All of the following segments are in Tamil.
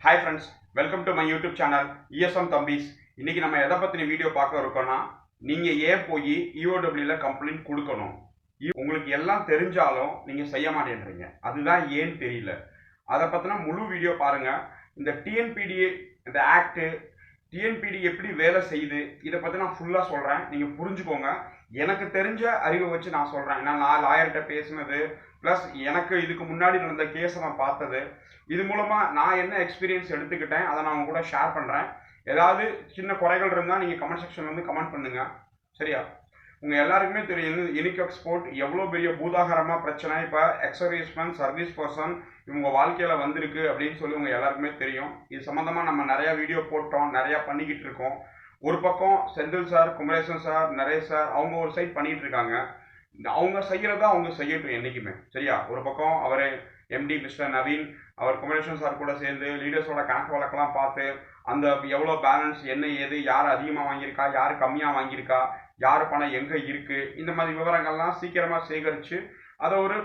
Hi friends welcome to my YouTube channel ESM தம்பிஸ் இன்னைக்கு நம்ம எதை பற்றின வீடியோ பார்க்க இருக்கோம்னா நீங்கள் ஏன் போய் இஓடபிள்யூவில் கம்ப்ளைண்ட் கொடுக்கணும்? இ- உங்களுக்கு எல்லாம் தெரிஞ்சாலும் நீங்கள் செய்ய மாட்டேன்றீங்க. அதுதான் ஏன்னு தெரியல. அதை பற்றினா முழு வீடியோ பாருங்கள் இந்த டிஎன்பிடி இந்த ஆக்ட்டு டிஎன்பிடி எப்படி வேலை செய்யுது இதை பற்றி நான் ஃபுல்லாக சொல்கிறேன் நீங்கள் புரிஞ்சுக்கோங்க. எனக்கு தெரிஞ்ச அறிவை வச்சு நான் சொல்கிறேன் ஏன்னா நான் லாயர்கிட்ட பேசினது ப்ளஸ் எனக்கு இதுக்கு முன்னாடி நடந்த கேஸை நான் பார்த்தது. இது மூலமாக நான் என்ன எக்ஸ்பீரியன்ஸ் எடுத்துக்கிட்டேன் அதை நான் உங்க கூட ஷேர் பண்ணுறேன் ஏதாவது சின்ன குறைகள் இருந்தால் நீங்கள் கமெண்ட் செக்ஷன்ல வந்து கமெண்ட் பண்ணுங்கள் சரியா? உங்கள் எல்லாருக்குமே தெரியும் யூனிக் எக்ஸ்போர்ட் எவ்வளோ பெரிய பூதாகரமாக பிரச்சனை. இப்போ எக்ஸர்வீஸ்மேன் சர்வீஸ் பர்சன் இவங்க வாழ்க்கையில் வந்திருக்கு அப்படின்னு சொல்லி உங்கள் எல்லாருக்குமே தெரியும். இது சம்மந்தமாக நம்ம நிறையா வீடியோ போட்டோம் நிறையா பண்ணிக்கிட்டு இருக்கோம். ஒரு பக்கம் Senthil sir Kumaresan sir Naresh sir அவங்க ஒரு சைட் பண்ணிட்டு இருக்காங்க. அவங்க செய்யறதா அவங்க செய்யட்டும் என்றைக்குமே சரியா? ஒரு பக்கம் அவர் எம்டி மிஸ்டர் நவீன் அவர் குமரேசன் சார் கூட சேர்ந்து லீடர்ஸோட கணக்கு வழக்கெல்லாம் பார்த்து அந்த எவ்வளோ பேலன்ஸ் என்ன ஏது யார் அதிகமாக வாங்கியிருக்கா யார் கம்மியாக வாங்கியிருக்கா யார் பணம் எங்கே இருக்குது இந்த மாதிரி விவரங்கள்லாம் சீக்கிரமாக சேகரித்து அதை ஒரு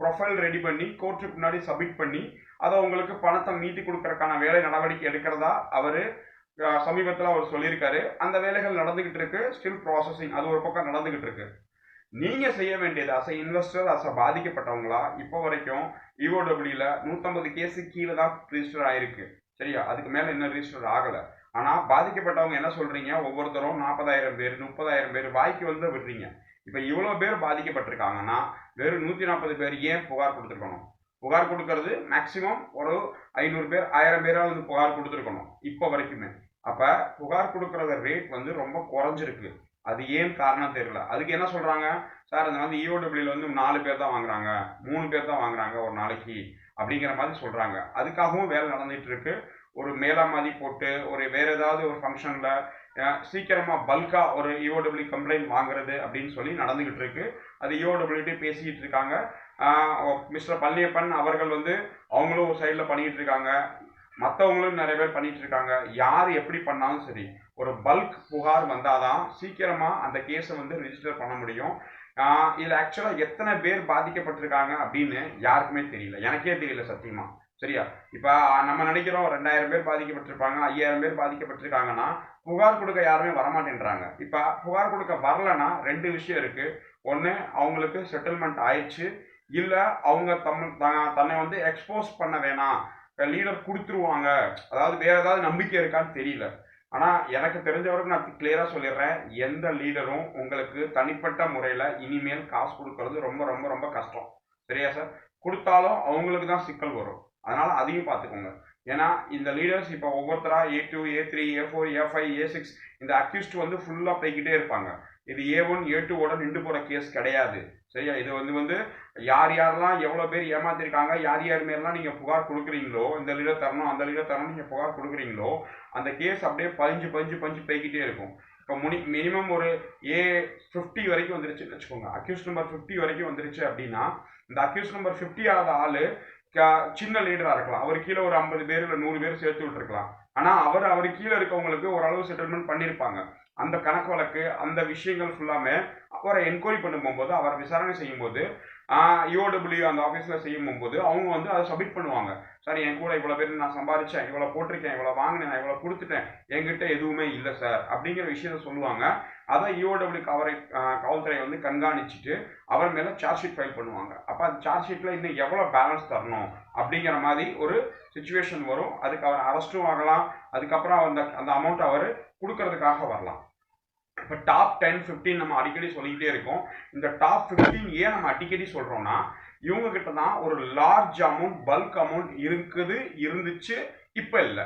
ப்ரொஃபைல் ரெடி பண்ணி கோர்ட்டுக்கு முன்னாடி சப்மிட் பண்ணி அதை உங்களுக்கு பணத்தை மீட்டி கொடுக்கறதுக்கான வேலை நடவடிக்கை எடுக்கிறதா அவர் சமீபத்தில் அவர் சொல்லியிருக்காரு. அந்த வேலைகள் நடந்துகிட்டு இருக்கு. ஸ்டில் ப்ராசஸிங் அது ஒரு பக்கம் நடந்துகிட்டு இருக்கு. நீங்க செய்ய வேண்டியது அச இன்வெஸ்டர் அச பாதிக்கப்பட்டவங்களா இப்போ வரைக்கும் இஓடபிள்யூல நூற்றம்பது கேஸு கீழே தான் ரிஜிஸ்டர் ஆயிருக்கு. சரியா? அதுக்கு மேல இன்னும் ரிஜிஸ்டர் ஆகல. ஆனா பாதிக்கப்பட்டவங்க என்ன சொல்றீங்க? ஒவ்வொருத்தரும் நாற்பதாயிரம் பேர் முப்பதாயிரம் பேர் வாய்க்கு வந்து விடுறீங்க. இப்போ இவ்வளோ பேர் பாதிக்கப்பட்டிருக்காங்கன்னா வெறும் நூற்றி நாற்பது பேர் ஏன் புகார் கொடுத்துருக்கணும்? புகார் கொடுக்கறது மேக்சிமம் ஒரு ஐநூறு பேர் ஆயிரம் பேராக வந்து புகார் கொடுத்துருக்கணும் இப்போ வரைக்குமே. அப்போ புகார் கொடுக்கறத ரேட் வந்து ரொம்ப குறைஞ்சிருக்கு. அது ஏன் காரணம் தெரியல. அதுக்கு என்ன சொல்றாங்க? சார் அந்த வந்து இஓடபிள்யூல வந்து நாலு பேர் தான் வாங்குறாங்க. மூணு பேர் தான் வாங்குறாங்க ஒரு நாளைக்கு. அப்படிங்கிற மாதிரி சொல்றாங்க. அதுக்காகவும் வேலை நடந்துட்டு இருக்கு ஒரு மேலாமாதி போட்டு ஒரு வேற ஏதாவது ஒரு ஃபங்க்ஷன்ல சீக்கிரமா பல்கா ஒரு இஓடபிள்யூ கம்ப்ளைண்ட் வாங்குறது அப்படின்னு சொல்லி நடந்துகிட்டு இருக்கு அது இஓடபிள்யூட்டே பேசிக்கிட்டு இருக்காங்க மிஸ்டர் பழனியப்பன் அவர்கள் வந்து அவங்களும் ஒரு சைடில் பண்ணிக்கிட்டு இருக்காங்க மற்றவங்களும் நிறைய பேர் பண்ணிட்டு இருக்காங்க யார் எப்படி பண்ணாலும் சரி ஒரு பல்க் புகார் வந்தாதான் சீக்கிரமா அந்த கேஸை வந்து ரிஜிஸ்டர் பண்ண முடியும். இதில் ஆக்சுவலாக எத்தனை பேர் பாதிக்கப்பட்டிருக்காங்க அப்படின்னு யாருக்குமே தெரியல. எனக்கே தெரியல சத்தியமா. சரியா? இப்போ நம்ம நினைக்கிறோம் ரெண்டாயிரம் பேர் பாதிக்கப்பட்டிருப்பாங்க ஐயாயிரம் பேர் பாதிக்கப்பட்டிருக்காங்கன்னா புகார் கொடுக்க யாருமே வரமாட்டேன்றாங்க. இப்போ புகார் கொடுக்க வரலன்னா ரெண்டு விஷயம் இருக்கு. ஒன்று அவங்களுக்கு செட்டில்மெண்ட் ஆயிடுச்சு. இல்லை அவங்க தம் த- தன்னை வந்து எக்ஸ்போஸ் பண்ண வேணாம். லீடர் கொடுத்துருவாங்க. அதாவது வேற ஏதாவது நம்பிக்கை இருக்கான்னு தெரியல. ஆனா எனக்கு தெரிஞ்ச வரைக்கும் நான் கிளியரா சொல்லிடுறேன். எந்த லீடரும் உங்களுக்கு தனிப்பட்ட முறையில இனிமேல் காசு கொடுக்கறது ரொம்ப ரொம்ப ரொம்ப கஷ்டம். சரியா சார் கொடுத்தாலும் அவங்களுக்கு தான் சிக்கல் வரும். அதனால அதையும் பார்த்துக்கோங்க. ஏன்னா இந்த லீடர்ஸ் இப்போ ஒவ்வொருத்தரா A two A three A four A five A six இந்த அக்யூஸ்ட் வந்து ஃபுல்லாக போய்கிட்டே இருப்பாங்க. இது ஏ ஒன் ஏ டூவோட நின்று போகிற கேஸ் கிடையாது. சரியா? இது வந்து வந்து யார் யாரெல்லாம் எவ்வளோ பேர் ஏமாத்திருக்காங்க யார் யார் மேலாம் நீங்கள் புகார் கொடுக்குறீங்களோ இந்த லீடர் தரணும் அந்த லீடர் தரணும் நீங்கள் புகார் கொடுக்குறீங்களோ அந்த கேஸ் அப்படியே பஞ்சு பஞ்சு பஞ்சு போய்கிட்டே இருக்கும். இப்போ முனி மினிமம் ஒரு ஏ ஃபிஃப்டி வரைக்கும் வந்துருச்சுன்னு வச்சுக்கோங்க. அக்யூஸ் நம்பர் ஃபிஃப்டி வரைக்கும் வந்துருச்சு அப்படின்னா இந்த அக்யூஸ் நம்பர் ஃபிஃப்டி ஆகாத ஆள் க- சின்ன லீடராக இருக்கலாம். அவர் கீழே ஒரு ஐம்பது பேர் இல்லை நூறு பேர் சேர்த்து விட்டுருக்கலாம். ஆனால் அவர் அவர் கீழே இருக்கவங்களுக்கு ஓரளவு செட்டில்மெண்ட் பண்ணியிருப்பாங்க அந்த கணக்கு வழக்கு அந்த விஷயங்கள் ஃபுல்லாமே அவரை என்கொயரி பண்ணும் போகும்போது அவரை விசாரணை செய்யும்போது யூஓடபிள்யூ அந்த ஆஃபீஸில் செய்யும் போது அவங்க வந்து அதை சப்மிட் பண்ணுவாங்க. சார் என் கூட இவ்வளோ பேர் நான் சம்பாரிச்சேன் இவ்வளோ போட்டிருக்கேன் இவ்வளோ வாங்கினேன் நான் இவ்வளோ கொடுத்துட்டேன் என்கிட்ட எதுவுமே இல்லை சார். அப்படிங்கிற விஷயத்த சொல்லுவாங்க. அதை யூஓடபிள்யூ கவரை காவல்துறை வந்து கண்காணிச்சுட்டு அவர் மேலே சார்ஜ் ஷீட் ஃபைல் பண்ணுவாங்க. அப்போ அந்த சார்ஜ் ஷீட்டில் இன்னும் எவ்வளோ பேலன்ஸ் தரணும் அப்படிங்கிற மாதிரி ஒரு சுச்சுவேஷன் வரும். அதுக்கு அவர் அரெஸ்ட்டும் ஆகலாம். அதுக்கப்புறம் அந்த அந்த அமௌண்ட் அவர் கொடுக்கறதுக்காக வரலாம். இப்போ டாப் டென் ஃபிஃப்டீன் நம்ம அடிக்கடி சொல்லிக்கிட்டே இருக்கோம். இந்த டாப் ஃபிஃப்டீன் ஏன் நம்ம அடிக்கடி சொல்கிறோம்னா இவங்க கிட்ட தான் ஒரு லார்ஜ் அமௌண்ட் பல்க் அமௌண்ட் இருக்குது இருந்துச்சு இப்போ இல்லை.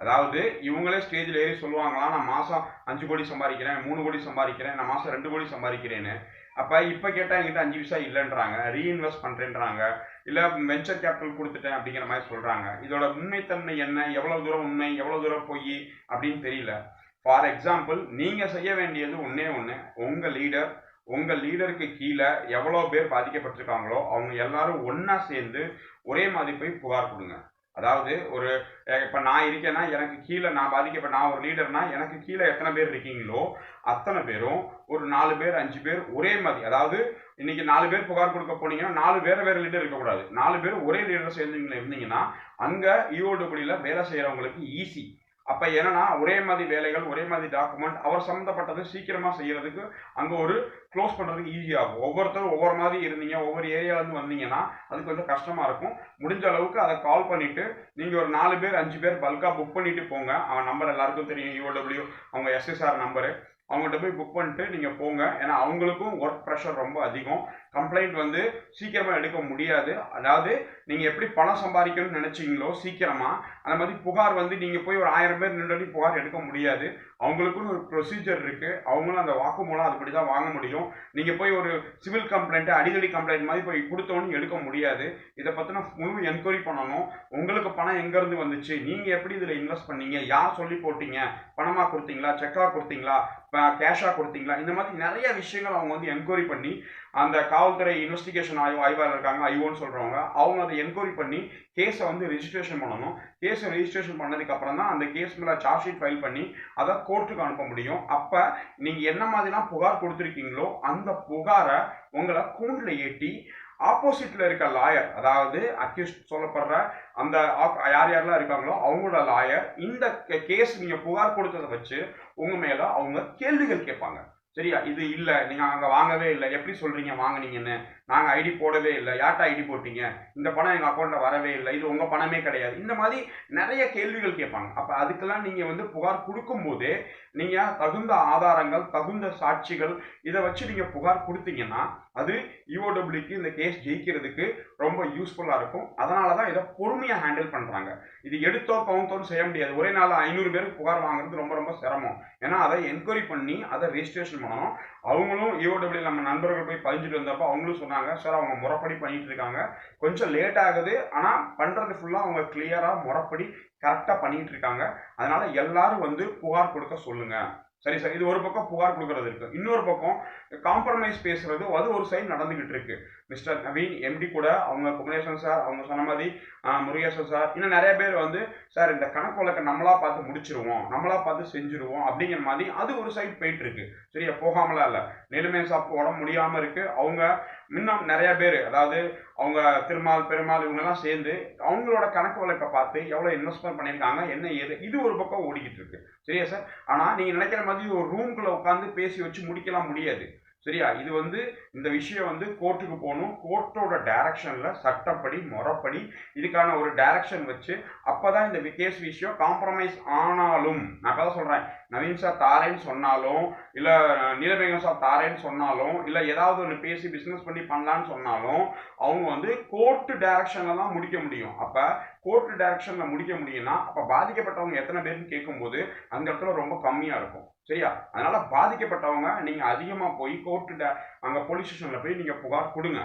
அதாவது இவங்களே ஸ்டேஜில் ஏறி சொல்லுவாங்களாம் நான் மாதம் அஞ்சு கோடி சம்பாதிக்கிறேன் மூணு கோடி சம்பாதிக்கிறேன் நான் மாதம் ரெண்டு கோடி சம்பாதிக்கிறேன்னு. அப்போ இப்போ கேட்டால் என்கிட்ட அஞ்சு பைசா இல்லைன்றாங்க ரீஇன்வெஸ்ட் பண்ணுறேன்றாங்க இல்லை வெஞ்சர் கேபிட்டல் கொடுத்துட்டேன் அப்படிங்கிற மாதிரி சொல்கிறாங்க இதோட உண்மைத்தன்மை என்ன எவ்வளோ தூரம் உண்மை எவ்வளோ தூரம் பொய் அப்படின்னு தெரியல. ஃபார் எக்ஸாம்பிள் நீங்கள் செய்ய வேண்டியது ஒன்றே ஒன்று உங்கள் லீடர் உங்கள் லீடருக்கு கீழே எவ்வளோ பேர் பாதிக்கப்பட்டிருக்காங்களோ அவங்க எல்லாரும் ஒன்றா சேர்ந்து ஒரே மாதிரி போய் புகார் கொடுங்க. அதாவது ஒரு இப்போ நான் இருக்கேன்னா எனக்கு கீழே நான் பாதிக்கப்பட்ட நான் ஒரு லீடர்னா எனக்கு கீழே எத்தனை பேர் இருக்கீங்களோ அத்தனை பேரும் ஒரு நாலு பேர் அஞ்சு பேர் ஒரே மாதிரி அதாவது இன்னைக்கு நாலு பேர் புகார் கொடுக்க போனீங்கன்னா நாலு வேற வேற லீடர் இருக்கக்கூடாது. நாலு பேர் ஒரே லீடர் சேர்ந்து இருந்தீங்கன்னா அங்கே ஈரோடு குடியில் வேலை செய்கிறவங்களுக்கு ஈஸி அப்ப என்னன்னா ஒரே மாதிரி வேலைகள் ஒரே மாதிரி டாக்குமெண்ட் அவர் சம்மந்தப்பட்டது சீக்கிரமா செய்யறதுக்கு அங்க ஒரு க்ளோஸ் பண்றதுக்கு ஈஸியாகும் ஒவ்வொருத்தரும் ஒவ்வொரு மாதிரி இருந்தீங்க ஒவ்வொரு ஏரியால இருந்து வந்தீங்கன்னா அது கொஞ்சம் கஷ்டமா இருக்கும். முடிஞ்ச அளவுக்கு அதை கால் பண்ணிட்டு நீங்க ஒரு நாலு பேர் அஞ்சு பேர் பல்கா புக் பண்ணிட்டு போங்க. அவன் நம்பர் எல்லாருக்கும் தெரியும் யூடபிள்யூ அவங்க எஸ்எஸ்ஆர் நம்பரு அவங்கள்ட்ட போய் புக் பண்ணிட்டு நீங்கள் போங்க. ஏன்னா அவங்களுக்கும் ஒர்க் ப்ரெஷர் ரொம்ப அதிகம். கம்ப்ளைண்ட் வந்து சீக்கிரமாக எடுக்க முடியாது. அதாவது நீங்கள் எப்படி பணம் சம்பாதிக்கணும்னு நினச்சிங்களோ சீக்கிரமாக அந்த மாதிரி புகார் வந்து நீங்கள் போய் ஒரு ஆயிரம் பேர் நின்று புகார் எடுக்க முடியாது. அவங்களுக்குன்னு ஒரு ப்ரொசீஜர் இருக்கு. அவங்களும் அந்த வாக்குமூலம் அதுபடி தான் வாங்க முடியும். நீங்க போய் ஒரு சிவில் கம்ப்ளைண்ட்டு அடிக்கடி கம்ப்ளைண்ட் மாதிரி போய் கொடுத்தோன்னு எடுக்க முடியாது. இதை பத்தின முழு என்கொயரி பண்ணணும். உங்களுக்கு பணம் எங்க இருந்து வந்துச்சு? நீங்க எப்படி இதுல இன்வெஸ்ட் பண்ணீங்க? யார் சொல்லி போட்டீங்க? பணமா கொடுத்தீங்களா? செக்கா கொடுத்தீங்களா? கேஷா கொடுத்தீங்களா? இந்த மாதிரி நிறைய விஷயங்கள் அவங்க வந்து என்கொயரி பண்ணி அந்த காவல்துறை இன்வெஸ்டிகேஷன் ஆய்வு ஆய்வாளர் இருக்காங்க ஐஓன்னு சொல்கிறவங்க அவங்க அதை என்கொயரி பண்ணி கேஸை வந்து ரிஜிஸ்ட்ரேஷன் பண்ணணும். கேஸை ரிஜிஸ்ட்ரேஷன் பண்ணதுக்கு அப்புறம் தான் அந்த கேஸ் மேலே சார்ஜ் ஷீட் ஃபைல் பண்ணி அதை கோர்ட்டுக்கு அனுப்ப முடியும். அப்போ நீங்கள் என்ன மாதிரிலாம் புகார் கொடுத்துருக்கீங்களோ அந்த புகாரை உங்களை கூண்டில் ஏற்றி ஆப்போசிட்டில் இருக்க லாயர் அதாவது அக்யூஸ்ட் சொல்லப்படுற அந்த யார் யாரெல்லாம் இருக்காங்களோ அவங்களோட லாயர் இந்த கேஸ் நீங்கள் புகார் கொடுத்ததை வச்சு உங்கள் மேலே அவங்க கேள்விகள் கேட்பாங்க. சரியா? இது இல்லை. நீங்கள் அங்கே வாங்கவே இல்லை. எப்படி சொல்கிறீங்க வாங்குனீங்கன்னு. நாங்கள் ஐடி போடவே இல்லை. யார்கிட்ட ஐடி போட்டீங்க? இந்த பணம் எங்கள் அக்கௌண்ட்டில் வரவே இல்லை. இது உங்கள் பணமே கிடையாது. இந்த மாதிரி நிறைய கேள்விகள் கேட்பாங்க. அப்போ அதுக்கெல்லாம் நீங்கள் வந்து புகார் கொடுக்கும்போது நீங்கள் தகுந்த ஆதாரங்கள் தகுந்த சாட்சிகள் இதை வச்சு நீங்கள் புகார் கொடுத்தீங்கன்னா அது யூஓடபிள்யூக்கு இந்த கேஸ் ஜெயிக்கிறதுக்கு ரொம்ப யூஸ்ஃபுல்லாக இருக்கும். அதனால தான் இதை பொறுமையாக ஹேண்டில் பண்ணுறாங்க இது எடுத்தோ கவுந்தோன்னு செய்ய முடியாது. ஒரே நாள் ஐநூறு பேருக்கு புகார் வாங்குறது ரொம்ப ரொம்ப சிரமம். ஏன்னா அதை என்கொயரி பண்ணி அதை ரெஜிஸ்ட்ரேஷன் பண்ணணும். அவங்களும் யூஓடபிள்யூ நம்ம நண்பர்கள் போய் பதிஞ்சிட்டு வந்தப்போ அவங்களும் சொன்னாங்க சார் அவங்க முறைப்படி பண்ணிட்டு இருக்காங்க. கொஞ்சம் லேட் ஆகுது. ஆனால் பண்ணுறது ஃபுல்லாக அவங்க கிளியராக முறைப்படி கரெக்டாக பண்ணிட்டு இருக்காங்க. அதனால எல்லாரும் வந்து புகார் கொடுக்க சொல்லுங்கள் சரி சார். இது ஒரு பக்கம் புகார் கொடுக்கறது இருக்கு. இன்னொரு பக்கம் காம்ப்ரமைஸ் பேசுறது அது ஒரு சைடு நடந்துகிட்டு இருக்கு. மிஸ்டர் நவீன் எம்டி கூட அவங்க குமரேசன் சார் அவங்க சொன்ன மாதிரி முருகேசன் சார் இன்னும் நிறைய பேர் வந்து சார் இந்த கணக்கு வழக்கை நம்மளா பார்த்து முடிச்சிருவோம் நம்மளா பார்த்து செஞ்சிருவோம் அப்படிங்கிற மாதிரி அது ஒரு சைடு போயிட்டு இருக்கு சரியா? போகாமலாம் இல்லை. நிலைமை சாப்பிட்டு உடம்பு முடியாம இருக்கு. அவங்க இன்னும் நிறைய பேர் அதாவது அவங்க திருமால் பெருமாள் இவங்கெல்லாம் சேர்ந்து அவங்களோட கணக்கு வழக்கை பார்த்து எவ்வளோ இன்வெஸ்ட்மெண்ட் பண்ணியிருக்காங்க என்ன ஏது இது ஒரு பக்கம் ஓடிக்கிட்டு இருக்கு. சரியா சார் ஆனால் நீங்கள் நினைக்கிற மாதிரி ஒரு ரூம்குள்ளே உட்காந்து பேசி வச்சு முடிக்கலாம் முடியாது. சரியா? இது வந்து இந்த விஷயம் வந்து கோர்ட்டுக்கு போகணும். கோர்ட்டோட டைரக்ஷனில் சட்டப்படி முறைப்படி இதுக்கான ஒரு டைரக்ஷன் வச்சு அப்போ தான் இந்த கேஸ் விஷயம் காம்ப்ரமைஸ் ஆனாலும் நான் கதை சொல்கிறேன் நவீன் சார் தாரேன்னு சொன்னாலும் இல்ல நீலமேகம் சார் தாரேன்னு சொன்னாலும் இல்ல ஏதாவது ஒன்று பேசி பிசினஸ் பண்ணி பண்ணலான்னு சொன்னாலும் அவங்க வந்து கோர்ட்டு டைரக்ஷன்ல தான் முடிக்க முடியும். அப்ப கோர்ட்டு டைரக்ஷன்ல முடிக்க முடியும்னா அப்ப பாதிக்கப்பட்டவங்க எத்தனை பேர்னு கேட்கும்போது அந்த இடத்துல ரொம்ப கம்மியா இருக்கும். சரியா? அதனால பாதிக்கப்பட்டவங்க நீங்க அதிகமா போய் கோர்ட்டு அங்க போலீஸ் ஸ்டேஷன்ல போய் நீங்க புகார் கொடுங்க.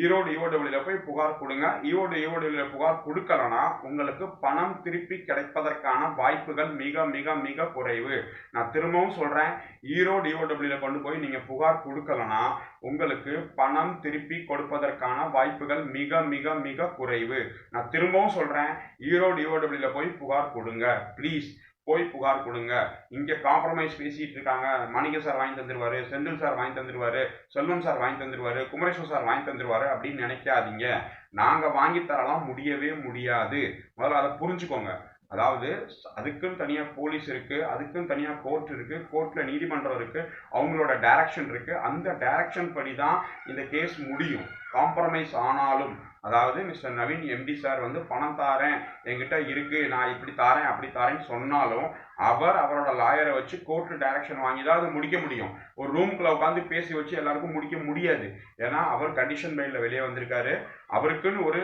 ஈரோடு ஈவோடபிள்யூல போய் புகார் கொடுங்க. ஈரோடு ஈவோடபிள்யூல புகார் கொடுக்கலனா உங்களுக்கு பணம் திருப்பி கிடைப்பதற்கான வாய்ப்புகள் மிக மிக மிக குறைவு. நான் திரும்பவும் சொல்றேன். ஈரோடு ஈவோடபிள்யூல கொண்டு போய் நீங்க புகார் கொடுக்கலனா உங்களுக்கு பணம் திருப்பி கொடுப்பதற்கான வாய்ப்புகள் மிக மிக மிக குறைவு. நான் திரும்பவும் சொல்றேன். ஈரோடு ஈவோடபிள்யூல போய் புகார் கொடுங்க. ப்ளீஸ் போய் புகார் கொடுங்க. இங்கே காம்ப்ரமைஸ் பேசிட்டு இருக்காங்க. மணிக சார் வாங்கி தந்துருவாரு செந்தில் சார் வாங்கி தந்துருவாரு செல்வம் சார் வாங்கி தந்துருவாரு குமரேஸ்வர் சார் வாங்கி தந்துருவாரு அப்படின்னு நினைக்காதீங்க. நாங்கள் வாங்கி தரலாம் முடியவே முடியாது. முதல்ல அதை புரிஞ்சுக்கோங்க. அதாவது அதுக்குன்னு தனியாக போலீஸ் இருக்கு அதுக்குன்னு தனியாக கோர்ட் இருக்கு கோர்ட்ல நீதிமன்றம் இருக்கு அவங்களோட டைரக்ஷன் இருக்கு. அந்த டைரக்ஷன் படி தான் இந்த கேஸ் முடியும். காம்ப்ரமைஸ் ஆனாலும் அதாவது மிஸ்டர் நவீன் எம்டி சார் வந்து பணம் தாரேன் என்கிட்ட இருக்கு நான் இப்படி தாரேன் அப்படி தாரேன்னு சொன்னாலும் அவர் அவரோட லாயரை வச்சு கோர்ட்டு டைரக்ஷன் வாங்கி தான் அதை முடிக்க முடியும். ஒரு ரூம்குள்ள உட்காந்து பேசி வச்சு எல்லாருக்கும் முடிக்க முடியாது. ஏன்னா அவர் கண்டிஷன் பெயில்ல வெளியே வந்திருக்காரு. அவருக்குன்னு ஒரு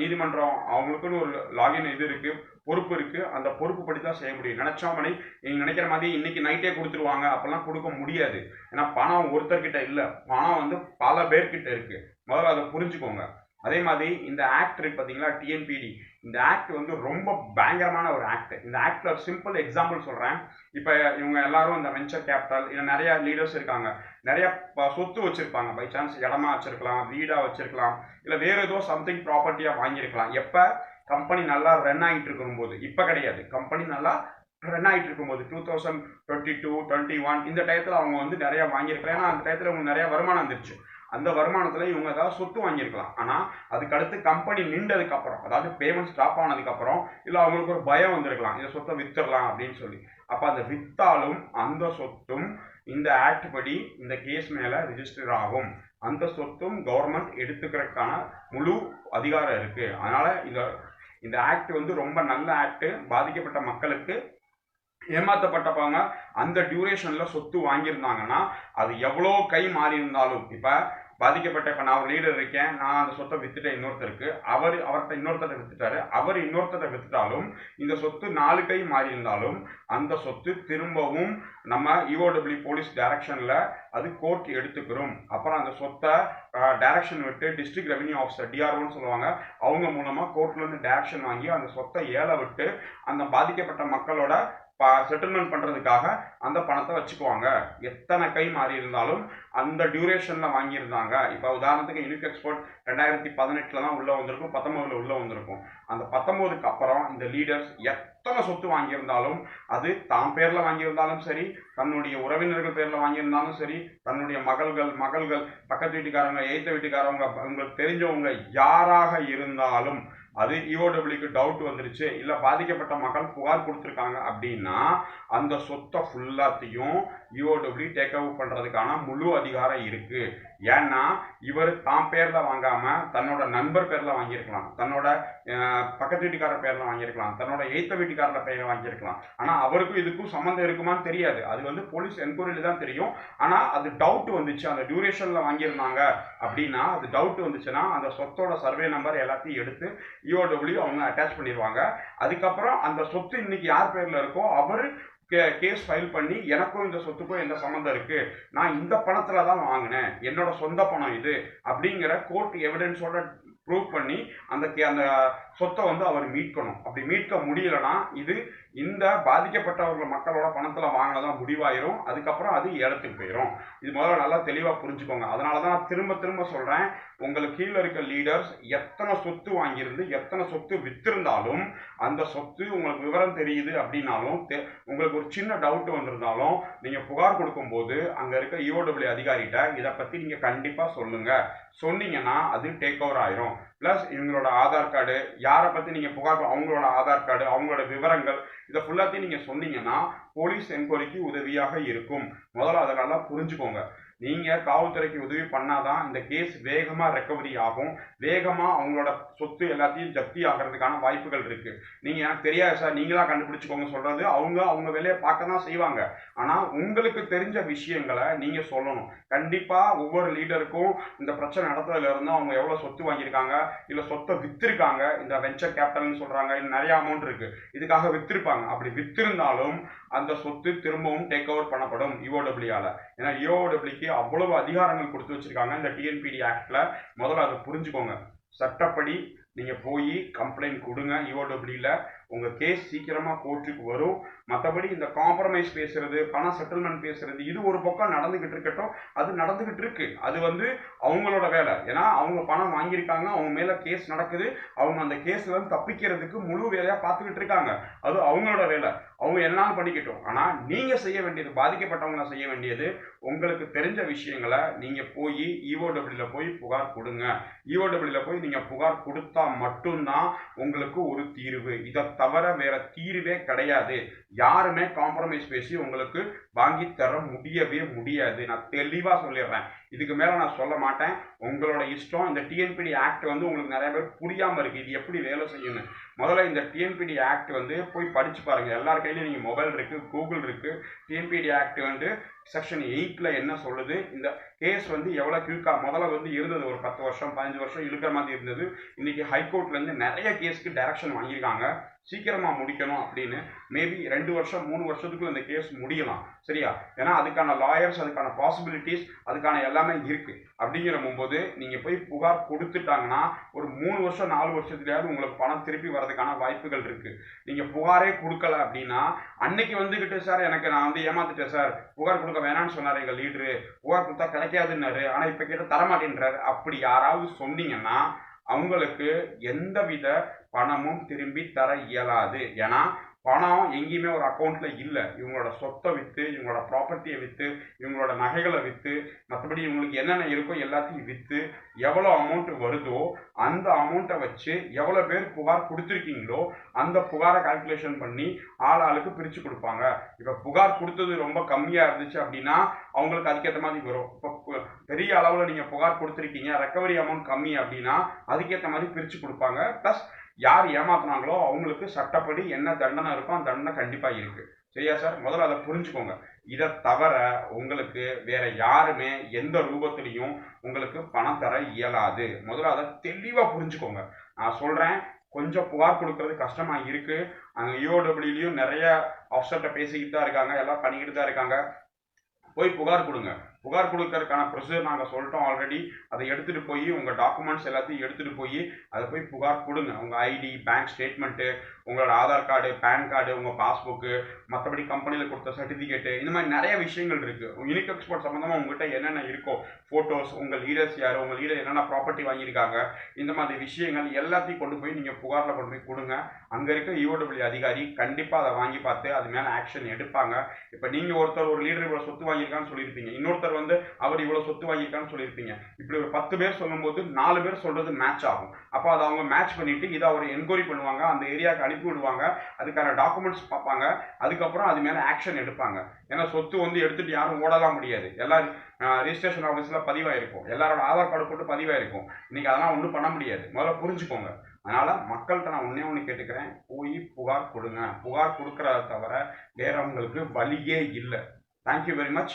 நீதிமன்றம் அவங்களுக்குன்னு ஒரு லாகின் இது இருக்குது பொறுப்பு இருக்கு. அந்த பொறுப்பு படி தான் செய்ய முடியும். நினைச்சோமனே நீங்க நினைக்கிற மாதிரி இன்னைக்கு நைட்டே கொடுத்துருவாங்க. அப்பெல்லாம் கொடுக்க முடியாது. ஏன்னா பணம் ஒருத்தர்கிட்ட இல்ல. பணம் வந்து பல பேர்கிட்ட இருக்கு. முதல்ல அதை புரிஞ்சுக்கோங்க. அதே மாதிரி இந்த ஆக்ட் இருக்கு பாத்தீங்களா? டிஎன்பிடி இந்த ஆக்ட் வந்து ரொம்ப பயங்கரமான ஒரு ஆக்ட் இந்த ஆக்ட்ல ஒரு சிம்பிள் எக்ஸாம்பிள் சொல்றேன். இப்ப இவங்க எல்லாரும் இந்த வெஞ்சர் கேபிட்டல் இல்ல நிறைய லீடர்ஸ் இருக்காங்க. நிறைய ப- சொத்து வச்சிருப்பாங்க. பை சான்ஸ் இடமா வச்சிருக்கலாம் வீடா வச்சிருக்கலாம். இல்ல வேற ஏதோ சம்திங் ப்ராப்பர்ட்டியா வாங்கியிருக்கலாம். எப்ப? கம்பெனி நல்லா ரன் ஆகிட்டு இருக்கும்போது இப்போ கிடையாது. கம்பெனி நல்லா ரன் ஆகிட்டு இருக்கும்போது two thousand twenty two twenty one இந்த டயத்தில் அவங்க வந்து நிறையா வாங்கியிருக்கலாம். ஏன்னா அந்த டயத்தில் அவங்களுக்கு நிறைய வருமானம் வந்துருச்சு. அந்த வருமானத்தில் இவங்க ஏதாவது சொத்து வாங்கியிருக்கலாம். ஆனால் அதுக்கடுத்து கம்பெனி நின்றதுக்கப்புறம் அதாவது பேமெண்ட் ஸ்டாப் ஆனதுக்கப்புறம் இல்லை அவங்களுக்கு ஒரு பயம் வந்திருக்கலாம். இந்த சொத்தை விற்றுடலாம் அப்படின்னு சொல்லி. அப்போ அந்த விற்றாலும் அந்த சொத்தும் இந்த ஆக்ட் படி இந்த கேஸ் மேலே ரிஜிஸ்டர் ஆகும். அந்த சொத்தும் கவர்மெண்ட் எடுத்துக்கிறதுக்கான முழு அதிகாரம் இருக்குது அதனால் இந்த இந்த ஆக்ட் வந்து ரொம்ப நல்ல ஆக்ட் பாதிக்கப்பட்ட மக்களுக்கு ஏமாத்தப்பட்டவங்க அந்த டியூரேஷன்ல சொத்து வாங்கியிருந்தாங்கன்னா அது எவ்வளோ கை மாறி இருந்தாலும் இப்போ பாதிக்கப்பட்ட இப்போ நான் ஒரு லீடர் இருக்கேன் நான் அந்த சொத்தை வித்துட்டேன் இன்னொருத்தருக்கு. அவர் அவர்கிட்ட இன்னொருத்தரை வித்துட்டாரு. அவர் இன்னொருத்தரை வித்துட்டாலும் இந்த சொத்து நாலு கை மாறி இருந்தாலும் அந்த சொத்து திரும்பவும் நம்ம இஓடபிள்யூ போலீஸ் டைரக்ஷனில் அது கோர்ட் எடுத்துக்கிறோம். அப்புறம் அந்த சொத்தை டைரக்ஷன் விட்டு டிஸ்ட்ரிக்ட் ரெவன்யூ ஆஃபீஸர் டிஆர்ஓன்னு சொல்லுவாங்க அவங்க மூலமாக கோர்ட்லேருந்து டைரக்ஷன் வாங்கி அந்த சொத்தை ஏழை விட்டு அந்த பாதிக்கப்பட்ட மக்களோட செட்டில்மெண்ட் பண்ணுறதுக்காக அந்த பணத்தை வச்சுக்குவாங்க. எத்தனை கை மாறி இருந்தாலும் அந்த டியூரேஷனில் வாங்கியிருந்தாங்க. இப்போ உதாரணத்துக்கு யூனிக் எக்ஸ்போர்ட் ரெண்டாயிரத்தி பதினெட்டில் தான் உள்ளே வந்திருக்கும் பத்தொம்போதில் உள்ளே வந்திருக்கும். அந்த பத்தொன்பதுக்கு அப்புறம் இந்த லீடர்ஸ் எத்தனை சொத்து வாங்கியிருந்தாலும் அது தாம் பேரில் வாங்கியிருந்தாலும் சரி தன்னுடைய உறவினர்கள் பேரில் வாங்கியிருந்தாலும் சரி தன்னுடைய மகள்கள் மகள்கள் பக்கத்து வீட்டுக்காரங்க எய்த்த வீட்டுக்காரவங்க உங்களுக்கு தெரிஞ்சவங்க யாராக இருந்தாலும் அது இஓடபிள்யூக்கு டவுட் வந்துருச்சு. இல்லை பாதிக்கப்பட்ட மக்கள் புகார் கொடுத்துருக்காங்க அப்படின்னா அந்த சொத்தை ஃபுல்லாத்தையும் இஓடபிள்யூ டேக் ஓவர் பண்ணுறதுக்கான முழு அதிகாரம் இருக்கு. ஏன்னா இவர் தான் பேரில் வாங்காம தன்னோட நண்பர் பேரில் வாங்கியிருக்கலாம். தன்னோட பக்கத்து வீட்டுக்காரர் பேரில் வாங்கியிருக்கலாம். தன்னோட எய்த்த வீட்டுக்காரர் பேரில் வாங்கியிருக்கலாம். ஆனால் அவருக்கும் இதுக்கும் சம்மந்தம் இருக்குமான்னு தெரியாது. அது வந்து போலீஸ் என்கொயரியில் தான் தெரியும். ஆனால் அது டவுட் வந்துச்சு. அந்த டியூரேஷனில் வாங்கியிருந்தாங்க அப்படின்னா அது டவுட் வந்துச்சுன்னா அந்த சொத்தோட சர்வே நம்பர் எல்லாத்தையும் எடுத்து இஓடபிள்யூ அவங்க அட்டாச் பண்ணிடுவாங்க. அதுக்கப்புறம் அந்த சொத்து இன்னைக்கு யார் பேரில் இருக்கோ அவர் கேஸ் ஃபைல் பண்ணி எனக்கும் இந்த சொத்துக்கும் எந்த சம்மந்தம் இருக்கு? நான் இந்த பணத்துல தான் வாங்கினேன். என்னோட சொந்த பணம் இது. அப்படிங்கிற கோர்ட் எவிடன்ஸோட ப்ரூவ் பண்ணி அந்த கே- அந்த சொத்தை வந்து அவர் மீட்கணும். அப்படி மீட்க முடியலன்னா இது இந்த பாதிக்கப்பட்டவர்கள் மக்களோட பணத்தில் வாங்கினதான் முடிவாயிரும். அதுக்கப்புறம் அது இடத்துக்கு போயிடும் இது முதல்ல நல்லா தெளிவாக புரிஞ்சுக்கோங்க. அதனால தான் திரும்ப திரும்ப சொல்கிறேன் உங்களுக்கு கீழே இருக்க லீடர்ஸ் எத்தனை சொத்து வாங்கியிருந்து எத்தனை சொத்து வித்திருந்தாலும் அந்த சொத்து உங்களுக்கு விவரம் தெரியுது அப்படின்னாலும் தெ- உங்களுக்கு ஒரு சின்ன டவுட் வந்திருந்தாலும் நீங்கள் புகார் கொடுக்கும்போது அங்கே இருக்க இஓடபிள்யூ அதிகாரிகிட்ட இதை பற்றி நீங்கள் கண்டிப்பாக சொல்லுங்கள் சொன்னீங்கன்னா அது டேக் ஓவர் ஆயிரும். பிளஸ் இவங்களோட ஆதார் கார்டு யாரை பத்தி நீங்க புகார் அவங்களோட ஆதார் கார்டு அவங்களோட விவரங்கள் இதை ஃபுல்லாத்தையும் நீங்க சொன்னீங்கன்னா போலீஸ் என்கொயரிக்கு உதவியாக இருக்கும். முதல்ல அதை நல்லா புரிஞ்சுக்கோங்க. நீங்கள் காவல்துறைக்கு உதவி பண்ணாதான் இந்த கேஸ் வேகமாக ரெக்கவரி ஆகும். வேகமாக அவங்களோட சொத்து எல்லாத்தையும் ஜப்தி ஆகிறதுக்கான வாய்ப்புகள் இருக்குது நீங்கள் எனக்கு தெரியாது சார். நீங்களாக கண்டுபிடிச்சிக்கோங்க சொல்கிறது அவங்க அவங்க வேலையை பார்க்க தான் செய்வாங்க. ஆனால் உங்களுக்கு தெரிஞ்ச விஷயங்களை நீங்கள் சொல்லணும். கண்டிப்பாக ஒவ்வொரு லீடருக்கும் இந்த பிரச்சனை நடத்துறதுல இருந்து அவங்க எவ்வளோ சொத்து வாங்கியிருக்காங்க இல்லை சொத்தை விற்றுருக்காங்க இந்த வெஞ்சர் கேபிட்டல்னு சொல்கிறாங்க இல்லை நிறைய அமௌண்ட் இருக்குது இதுக்காக விற்றுருப்பாங்க அப்படி விற்றுருந்தாலும் அந்த சொத்து திரும்பவும் டேக் ஓவர் பண்ணப்படும் இஓடபிள்யூஆல ஏன்னா இஓடபிள்யூக்கு அவ்வளவு அதிகாரங்கள் கொடுத்து வச்சிருக்காங்க இந்த டிஎன்பிடி ஆக்ட்ல முதல்ல அதை புரிஞ்சுக்கோங்க. சட்டப்படி நீங்க போய் கம்ப்ளைண்ட் கொடுங்க. இஓடபிள்யூல உங்க கேஸ் சீக்கிரமா கோர்ட்டுக்கு வரும். மற்றபடி இந்த காம்ப்ரமைஸ் பேசுறது பண செட்டில்மெண்ட் பேசுறது இது ஒரு பக்கம் நடந்துகிட்டு இருக்கட்டும். அது நடந்துகிட்டு இருக்கு. அது வந்து அவங்களோட வேலை. ஏன்னா அவங்க பணம் வாங்கியிருக்காங்க அவங்க மேல கேஸ் நடக்குது. அவங்க அந்த கேஸ்ல இருந்து தப்பிக்கிறதுக்கு முழு வேலையா பார்த்துக்கிட்டு இருக்காங்க. அது அவங்களோட வேலை. அவங்க என்னாலும் பண்ணிக்கட்டும். ஆனா நீங்க செய்ய வேண்டியது பாதிக்கப்பட்டவங்க செய்ய வேண்டியது உங்களுக்கு தெரிஞ்ச விஷயங்களை நீங்க போய் இஓடபிள்யூல போய் புகார் கொடுங்க. இஓடபிள்யூல போய் நீங்க புகார் கொடுத்தா மட்டும்தான் உங்களுக்கு ஒரு தீர்வு. இதை தவிர வேற தீர்வே கிடையாது. யாருமே காம்ப்ரமைஸ் பேசி உங்களுக்கு வாங்கி தர முடியவே முடியாது. நான் தெளிவாக சொல்லிடுறேன். இதுக்கு மேலே நான் சொல்ல மாட்டேன். உங்களோட இஷ்டம் இந்த டிஎன்பிடி ஆக்ட் வந்து உங்களுக்கு நிறைய பேர் புரியாமல் இருக்கு. இது எப்படி வேலை செய்யணும் முதல்ல இந்த டிஎன்பிடி ஆக்ட் வந்து போய் படித்து பாருங்கள் எல்லார் கையிலையும் நீங்கள் மொபைல் இருக்குது கூகுள் இருக்குது டிஎன்பிடி ஆக்ட் வந்து செக்ஷன் எயிட்டில் என்ன சொல்லுது? இந்த கேஸ் வந்து எவ்வளோ கியூக்கா முதல்ல வந்து இருந்தது ஒரு பத்து வருஷம் பதினஞ்சு வருஷம் இழுக்கிற மாதிரி இருந்தது. இன்றைக்கி ஹைகோர்ட்லேருந்து நிறைய கேஸ்க்கு டைரக்ஷன் வாங்கியிருக்காங்க. சீக்கிரமாக முடிக்கணும் அப்படின்னு. மேபி ரெண்டு வருஷம் மூணு வருஷத்துக்குள்ள இந்த கேஸ் முடியலாம். சரியா? ஏன்னா அதுக்கான லாயர்ஸ் அதுக்கான பாசிபிலிட்டிஸ் அதுக்கான எல்லாமே இருக்குது அப்படிங்கிற போது நீங்கள் போய் புகார் கொடுத்துட்டாங்கன்னா ஒரு மூணு வருஷம் நாலு வருஷத்துலையாவது உங்களுக்கு பணம் திருப்பி வர்றதுக்கான வாய்ப்புகள் இருக்குது நீங்கள் புகாரே கொடுக்கல அப்படின்னா அன்னைக்கு வந்துக்கிட்டு சார் எனக்கு நான் வந்து ஏமாத்துட்டேன் சார். புகார் கொடுக்க வேணாம்னு சொன்னார் எங்கள் லீடரு புகார் கொடுத்தா கிடைக்காதுன்னாரு. ஆனால் இப்போ கேட்ட தரமாட்டேன்றாரு. அப்படி யாராவது சொன்னீங்கன்னா அவங்களுக்கு எந்தவித பணமும் திரும்பி தர இயலாது. ஏன்னா பணம் எங்கேயுமே ஒரு அக்கௌண்ட்ல இல்லை. இவங்களோட சொத்தை விற்று இவங்களோட ப்ராப்பர்ட்டியை விற்று இவங்களோட நகைகளை விற்று மற்றபடி இவங்களுக்கு என்னென்ன இருக்கோ எல்லாத்தையும் விற்று எவ்வளோ அமௌண்ட் வருதோ அந்த அமௌண்ட்டை வச்சு எவ்வளோ பேர் புகார் கொடுத்துருக்கீங்களோ அந்த புகாரை கால்குலேஷன் பண்ணி ஆள் ஆளுக்கு பிரித்து கொடுப்பாங்க. இப்போ புகார் கொடுத்தது ரொம்ப கம்மியாக இருந்துச்சு அப்படின்னா அவங்களுக்கு அதுக்கேற்ற மாதிரி வரும். இப்போ பெரிய அளவில் நீங்கள் புகார் கொடுத்துருக்கீங்க ரெக்கவரி அமௌண்ட் கம்மி அப்படின்னா அதுக்கேற்ற மாதிரி பிரித்து கொடுப்பாங்க. ப்ளஸ் யார் ஏமாத்துனாங்களோ அவங்களுக்கு சட்டப்படி என்ன தண்டனை இருக்கோ அந்த தண்டனை கண்டிப்பாக இருக்கு. சரியா சார்? முதல்ல அதை புரிஞ்சுக்கோங்க. இதை தவிர உங்களுக்கு வேற யாருமே எந்த ரூபத்திலையும் உங்களுக்கு பணம் தர இயலாது. முதல்ல அதை தெளிவாக புரிஞ்சுக்கோங்க. நான் சொல்கிறேன் கொஞ்சம் புகார் கொடுக்கறது கஷ்டமாக இருக்கு. அங்கே யூஓடபிள்யூலையும் நிறைய ஆஃப்சர்ட்ட பேசிக்கிட்டு தான் இருக்காங்க. எல்லாம் பண்ணிக்கிட்டு தான் இருக்காங்க. போய் புகார் கொடுங்க. புகார் கொடுக்கறதுக்கான ப்ரொசீஜர் நாங்கள் சொல்லிட்டோம் ஆல்ரெடி அதை எடுத்துகிட்டு போய் உங்கள் டாக்குமெண்ட்ஸ் எல்லாத்தையும் எடுத்துகிட்டு போய் அதை போய் புகார் கொடுங்க. உங்கள் ஐடி பேங்க் ஸ்டேட்மெண்ட்டு உங்களோட ஆதார் கார்டு பேன் கார்டு உங்கள் பாஸ்புக்கு மற்றபடி கம்பெனியில் கொடுத்த சர்டிஃபிகேட்டு இந்த மாதிரி நிறைய விஷயங்கள் இருக்குது யூனிக் எக்ஸ்போர்ட் சம்மந்தமாக உங்கள்கிட்ட என்னென்ன இருக்கோ ஃபோட்டோஸ் உங்கள் லீடர்ஸ் யார் உங்கள் லீடர் என்னென்ன ப்ராப்பர்ட்டி வாங்கியிருக்காங்க இந்த மாதிரி விஷயங்கள் எல்லாத்தையும் கொண்டு போய் நீங்கள் புகாரில் கொண்டு போய் கொடுங்க. அங்கே இருக்க யூஓடபிள்யூ அதிகாரி கண்டிப்பாக அதை வாங்கி பார்த்து அது மேலே ஆக்ஷன் எடுப்பாங்க. இப்போ நீங்கள் ஒருத்தர் ஒரு லீடர் இவ்வளோ சொத்து வாங்கியிருக்கான்னு சொல்லியிருப்பீங்க. இன்னொருத்தர் வந்து அவர் இவ்வளோ சொத்து வாங்கியிருக்கான்னு சொல்லியிருப்பீங்க. இப்படி ஒரு பத்து பேர் சொல்லும்போது நாலு பேர் சொல்றது மேட்ச் ஆகும். அப்போ அதை அவங்க மேட்ச் பண்ணிட்டு இதை அவர் என்கொயரி பண்ணுவாங்க அந்த ஏரியாவுக்கு அனுப்பி விடுவாங்க அதுக்கான டாக்குமெண்ட்ஸ் பார்ப்பாங்க அதுக்கப்புறம் அது மேலே ஆக்ஷன் எடுப்பாங்க. ஏன்னா சொத்து வந்து எடுத்துட்டு யாரும் ஓடலாம் முடியாது. எல்லாரும் ரிஜிஸ்ட்ரேஷன் ஆஃபீஸில் பதிவாயிருக்கும். எல்லாரோட ஆதார் கார்டு போட்டு பதிவாயிருக்கும். இன்னைக்கு அதெல்லாம் ஒன்றும் பண்ண முடியாது. முதல்ல புரிஞ்சுக்கோங்க. அதனால மக்கள்கிட்ட நான் ஒன்றே ஒன்று கேட்டுக்கிறேன். போய் புகார் கொடுங்க. புகார் கொடுக்கறத தவிர வேறவங்களுக்கு வழியே இல்லை. Thank you very much